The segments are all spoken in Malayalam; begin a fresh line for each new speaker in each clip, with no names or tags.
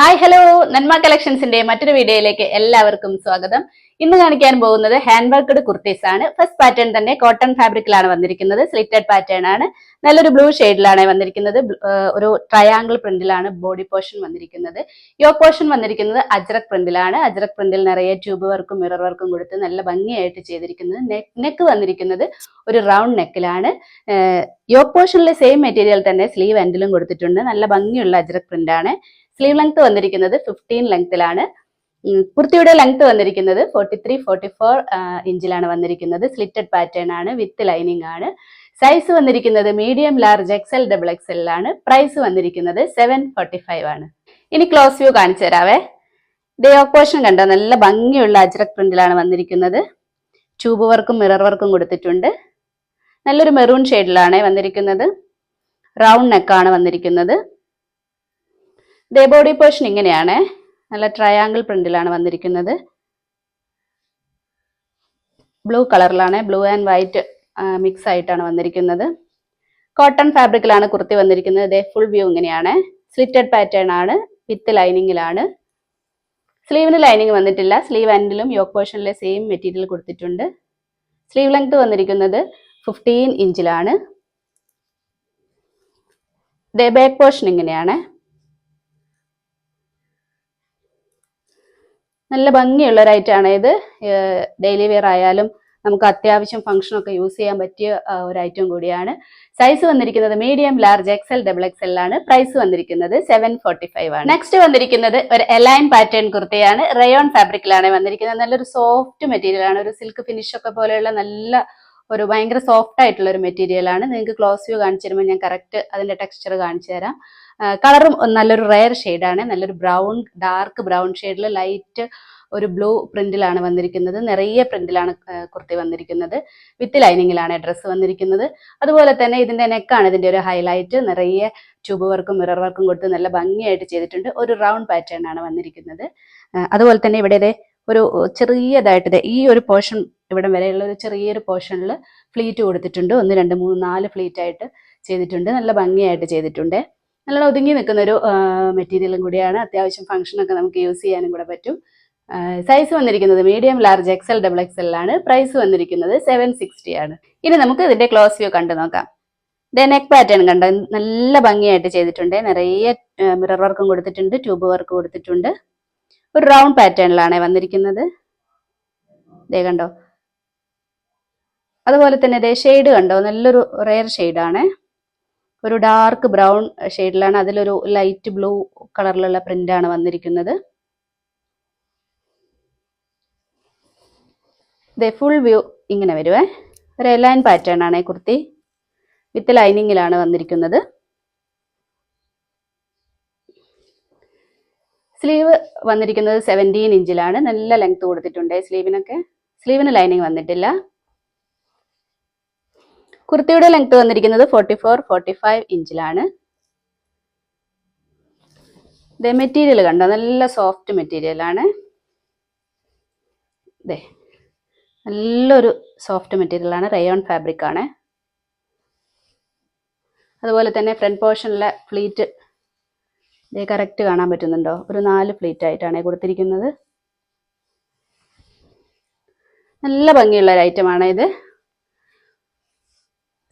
ഹായ് ഹലോ നന്മ കളക്ഷൻസിന്റെ മറ്റൊരു വീഡിയോയിലേക്ക് എല്ലാവർക്കും സ്വാഗതം. ഇന്ന് കാണിക്കാൻ പോകുന്നത് ഹാൻഡ് വർക്ക്ഡ് കുർത്തീസ് ആണ്. ഫസ്റ്റ് പാറ്റേൺ തന്നെ കോട്ടൺ ഫാബ്രിക്കിലാണ് വന്നിരിക്കുന്നത്. സ്ലിറ്റഡ് പാറ്റേൺ ആണ്. നല്ലൊരു ബ്ലൂ ഷെയ്ഡിലാണ് വന്നിരിക്കുന്നത്. ഒരു ട്രയാങ്കിൾ പ്രിന്റിലാണ് ബോഡി പോർഷൻ വന്നിരിക്കുന്നത്. യോ പോർഷൻ വന്നിരിക്കുന്നത് അജ്രക് പ്രിന്റിലാണ് അജ്രക് പ്രിന്റിൽ നിറയെ ട്യൂബ് വർക്കും മിറർ വർക്കും കൊടുത്ത് നല്ല ഭംഗിയായിട്ട് ചെയ്തിരിക്കുന്നത്. നെക്ക് വന്നിരിക്കുന്നത് ഒരു റൗണ്ട് നെക്കിലാണ് യോ പോർഷനിലെ സെയിം മെറ്റീരിയൽ തന്നെ സ്ലീവ് എൻഡിലും കൊടുത്തിട്ടുണ്ട്. നല്ല ഭംഗിയുള്ള അജ്രക് ആണ് സ്ലീവ് ലെങ്ത് വന്നിരിക്കുന്നത് ഫിഫ്റ്റീൻ ലെങ്ത്തിലാണ് കുർത്തിയുടെ ലെങ്ത് വന്നിരിക്കുന്നത് ഫോർട്ടി ത്രീ ഫോർട്ടി ഫോർ ഇഞ്ചിലാണ് വന്നിരിക്കുന്നത്. സ്ലിറ്റഡ് പാറ്റേൺ ആണ് വിത്ത് ലൈനിങ് ആണ്. സൈസ് വന്നിരിക്കുന്നത് medium large XL double XL ആണ് പ്രൈസ് വന്നിരിക്കുന്നത് സെവൻ ഫോർട്ടി ഫൈവ് ആണ്. ഇനി ക്ലോസ് വ്യൂ കാണിച്ചു തരാവേ. ഡേ പോർഷൻ കണ്ടോ? നല്ല ഭംഗിയുള്ള അജ്രക് പ്രിന്റിലാണ് വന്നിരിക്കുന്നത്. ട്യൂബ് വർക്കും മിറർ വർക്കും കൊടുത്തിട്ടുണ്ട്. നല്ലൊരു മെറൂൺ ഷെയ്ഡിലാണ് വന്നിരിക്കുന്നത്. റൗണ്ട് നെക്കാണ് വന്നിരിക്കുന്നത്. ദേ ബോഡി പോർഷൻ ഇങ്ങനെയാണ്. നല്ല ട്രയാങ്കിൾ പ്രിന്റിലാണ് വന്നിരിക്കുന്നത്. ബ്ലൂ കളറിലാണ് ബ്ലൂ ആൻഡ് വൈറ്റ് മിക്സ് ആയിട്ടാണ് വന്നിരിക്കുന്നത്. കോട്ടൺ ഫാബ്രിക്കിലാണ് കുർത്തി വന്നിരിക്കുന്നത്. ഇതേ ഫുൾ വ്യൂ ഇങ്ങനെയാണ്. സ്ലിറ്റഡ് പാറ്റേൺ ആണ് വിത്ത് ലൈനിങ്ങിലാണ് സ്ലീവിന് ലൈനിങ് വന്നിട്ടില്ല. സ്ലീവ് ആൻഡിലും യോക്ക് പോർഷനിലെ സെയിം മെറ്റീരിയൽ കൊടുത്തിട്ടുണ്ട്. സ്ലീവ് ലെങ്ത് വന്നിരിക്കുന്നത് ഫിഫ്റ്റീൻ ഇഞ്ചിലാണ് ബാക്ക് പോർഷൻ ഇങ്ങനെയാണ്. നല്ല ഭംഗിയുള്ള ഒരു ഐറ്റമാണ് ഇത് ഡെയിലി വെയർ ആയാലും നമുക്ക് അത്യാവശ്യം ഫംഗ്ഷൻ ഒക്കെ യൂസ് ചെയ്യാൻ പറ്റിയ ഒരു ഐറ്റം കൂടിയാണ്. സൈസ് വന്നിരിക്കുന്നത് medium large XL double XL ആണ്. പ്രൈസ് വന്നിരിക്കുന്നത് സെവൻ ഫോർട്ടി ഫൈവ് ആണ്. നെക്സ്റ്റ് വന്നിരിക്കുന്നത് ഒരു എലൈൻ പാറ്റേൺ കുർത്തയാണ്. റയോൺ ഫാബ്രിക്കിലാണ് വന്നിരിക്കുന്നത്. നല്ലൊരു സോഫ്റ്റ് മെറ്റീരിയൽ ആണ്. ഒരു സിൽക്ക് ഫിനിഷ് ഒക്കെ പോലെയുള്ള നല്ല ഒരു ഭയങ്കര സോഫ്റ്റ് ആയിട്ടുള്ള ഒരു മെറ്റീരിയൽ ആണ്. നിങ്ങൾക്ക് ക്ലോസ് വ്യൂ കാണിച്ചു തരുമ്പോൾ ഞാൻ കറക്റ്റ് അതിന്റെ ടെക്സ്ചർ കാണിച്ചു തരാം. കളറും നല്ലൊരു റയർ ആണ്. നല്ലൊരു ബ്രൗൺ ഡാർക്ക് ബ്രൗൺ ഷെയ്ഡിൽ ലൈറ്റ് ഒരു ബ്ലൂ പ്രിന്റിലാണ് വന്നിരിക്കുന്നത്. നിറയെ പ്രിന്റിലാണ് കുർത്തി വന്നിരിക്കുന്നത്. വിത്ത് ലൈനിങ്ങിലാണ് ഡ്രസ്സ് വന്നിരിക്കുന്നത്. അതുപോലെ തന്നെ ഇതിന്റെ നെക്കാണ് ഇതിന്റെ ഒരു ഹൈലൈറ്റ് നിറയെ ട്യൂബ് വർക്കും മിറർ വർക്കും കൊടുത്ത് നല്ല ഭംഗിയായിട്ട് ചെയ്തിട്ടുണ്ട്. ഒരു റൗണ്ട് പാറ്റേൺ ആണ് വന്നിരിക്കുന്നത്. അതുപോലെ തന്നെ ഇവിടെ ഒരു ചെറിയതായിട്ട് ഈ ഒരു പോർഷൻ ഇവിടെ വരെയുള്ള ഒരു ചെറിയൊരു പോർഷനിൽ ഫ്ലീറ്റ് കൊടുത്തിട്ടുണ്ട്. ഒന്ന് രണ്ട് മൂന്ന് നാല് ഫ്ലീറ്റ് ആയിട്ട് ചെയ്തിട്ടുണ്ട്. നല്ല ഭംഗിയായിട്ട് ചെയ്തിട്ടുണ്ട്. നല്ല ഒതുങ്ങി നിൽക്കുന്ന ഒരു മെറ്റീരിയലും കൂടിയാണ്. അത്യാവശ്യം ഫംഗ്ഷനൊക്കെ നമുക്ക് യൂസ് ചെയ്യാനും കൂടെ പറ്റും. സൈസ് വന്നിരിക്കുന്നത് medium large XL double XL ആണ്. പ്രൈസ് വന്നിരിക്കുന്നത് സെവൻ സിക്സ്റ്റി ആണ്. ഇനി നമുക്ക് ഇതിന്റെ ക്ലോസ് വ്യൂ കണ്ടു നോക്കാം. ദേ നെക്ക് പാറ്റേൺ കണ്ട? നല്ല ഭംഗിയായിട്ട് ചെയ്തിട്ടുണ്ട്. നിറയെ മിറർ വർക്കും കൊടുത്തിട്ടുണ്ട് ട്യൂബ് വർക്ക് കൊടുത്തിട്ടുണ്ട്. ഒരു റൗണ്ട് പാറ്റേണിലാണ് വന്നിരിക്കുന്നത്. ദേ കണ്ടോ? അതുപോലെ തന്നെ ഇതേ ഷെയ്ഡ് കണ്ടോ? നല്ലൊരു റെയർ ഷെയ്ഡാണ് ഒരു ഡാർക്ക് ബ്രൗൺ ഷെയ്ഡിലാണ് അതിലൊരു ലൈറ്റ് ബ്ലൂ കളറിലുള്ള ആണ് വന്നിരിക്കുന്നത്. ഇതേ ഫുൾ വ്യൂ ഇങ്ങനെ വരുവേ. ഒരു എലൈൻ പാറ്റേൺ ആണ് കുർത്തി. വിത്ത് ലൈനിങ്ങിലാണ് വന്നിരിക്കുന്നത്. സ്ലീവ് വന്നിരിക്കുന്നത് സെവന്റീൻ ഇഞ്ചിലാണ് നല്ല ലെങ്ത് കൊടുത്തിട്ടുണ്ട്. സ്ലീവിനൊക്കെ സ്ലീവിന് ലൈനിങ് വന്നിട്ടില്ല. കുർത്തിയുടെ ലെങ്ത് വന്നിരിക്കുന്നത് ഫോർട്ടി ഫോർ ഫോർട്ടി ഫൈവ് ഇഞ്ചിലാണ്. ദേ മെറ്റീരിയൽ കണ്ടോ? നല്ല സോഫ്റ്റ് മെറ്റീരിയൽ ആണ്. ദേ നല്ലൊരു സോഫ്റ്റ് മെറ്റീരിയൽ ആണ്. റയോൺ ഫാബ്രിക് ആണ്. അതുപോലെ തന്നെ ഫ്രണ്ട് പോർഷനിലെ ഫ്ലീറ്റ് ഇതേ കറക്റ്റ് കാണാൻ പറ്റുന്നുണ്ടോ? ഒരു നാല് ഫ്ലീറ്റ് ആയിട്ടാണ് കൊടുത്തിരിക്കുന്നത്. നല്ല ഭംഗിയുള്ള ഒരു ഐറ്റമാണ് ഇത്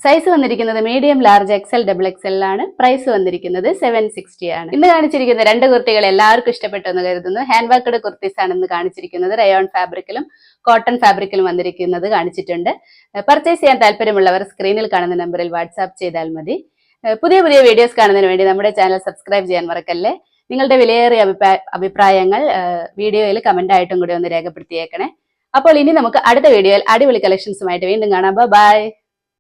സൈസ് വന്നിരിക്കുന്നത് medium large XL double XL ആണ് പ്രൈസ് വന്നിരിക്കുന്നത് സെവൻ സിക്സ്റ്റി ആണ്. ഇന്ന് കാണിച്ചിരിക്കുന്ന രണ്ട് കുർത്തികൾ എല്ലാവർക്കും ഇഷ്ടപ്പെട്ടു എന്ന് കരുതുന്നു. ഹാൻഡ് വർക്കഡ് കുർത്തീസ് ആണ് ഇന്ന് കാണിച്ചിരിക്കുന്നത്. റയോൺ ഫാബ്രിക്കിലും കോട്ടൺ ഫാബ്രിക്കിലും വന്നിരിക്കുന്നത് കാണിച്ചിട്ടുണ്ട്. പർച്ചേസ് ചെയ്യാൻ താല്പര്യമുള്ളവർ സ്ക്രീനിൽ കാണുന്ന നമ്പറിൽ വാട്സാപ്പ് ചെയ്താൽ മതി. പുതിയ പുതിയ വീഡിയോസ് കാണുന്നതിന് വേണ്ടി നമ്മുടെ ചാനൽ സബ്സ്ക്രൈബ് ചെയ്യാൻ മറക്കല്ലേ? നിങ്ങളുടെ വിലയേറിയ അഭിപ്രായങ്ങൾ വീഡിയോയിൽ കമന്റ് ആയിട്ടും കൂടി ഒന്ന് രേഖപ്പെടുത്തിയേക്കണേ. അപ്പോൾ ഇനി നമുക്ക് അടുത്ത വീഡിയോയിൽ അടിപൊളി കളക്ഷൻസുമായിട്ട് വീണ്ടും കാണാം. ബൈ